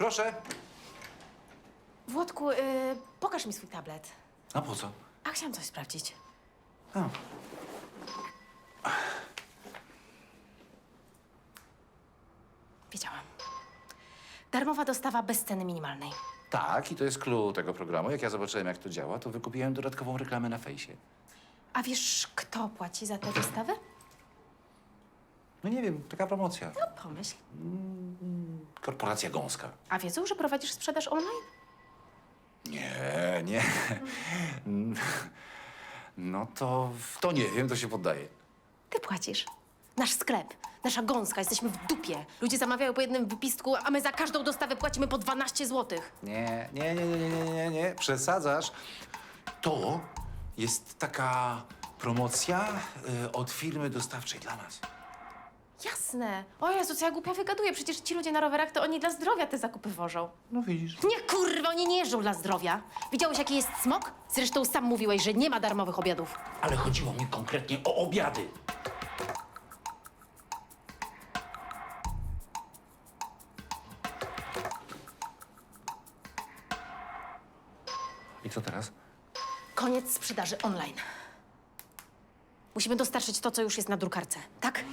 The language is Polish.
Proszę. Włodku, y, pokaż mi swój tablet. A po co? A chciałam coś sprawdzić. A. Wiedziałam. Darmowa dostawa bez ceny minimalnej. Tak, i to jest clue tego programu. Jak ja zobaczyłem, jak to działa, to wykupiłem dodatkową reklamę na fejsie. A wiesz, kto płaci za tę dostawę? No nie wiem, taka promocja. No pomyśl. Korporacja gąska. A wiedzą, że prowadzisz sprzedaż online? Nie, nie. No to, to nie wiem, to się poddaje. Ty płacisz. Nasz sklep, nasza gąska, jesteśmy w dupie. Ludzie zamawiają po jednym wypisku, a my za każdą dostawę płacimy po 12 zł. Nie, nie, nie, nie, nie, nie, nie, nie. przesadzasz. To jest taka promocja y, od firmy dostawczej dla nas. Jasne. O Jezu, co ja głupia wygaduję. Przecież ci ludzie na rowerach to oni dla zdrowia te zakupy wożą. No widzisz. Nie kurwa, oni nie jeżdżą dla zdrowia. Widziałeś, jaki jest smog? Zresztą sam mówiłeś, że nie ma darmowych obiadów. Ale chodziło mi konkretnie o obiady. I co teraz? Koniec sprzedaży online. Musimy dostarczyć to, co już jest na drukarce, tak?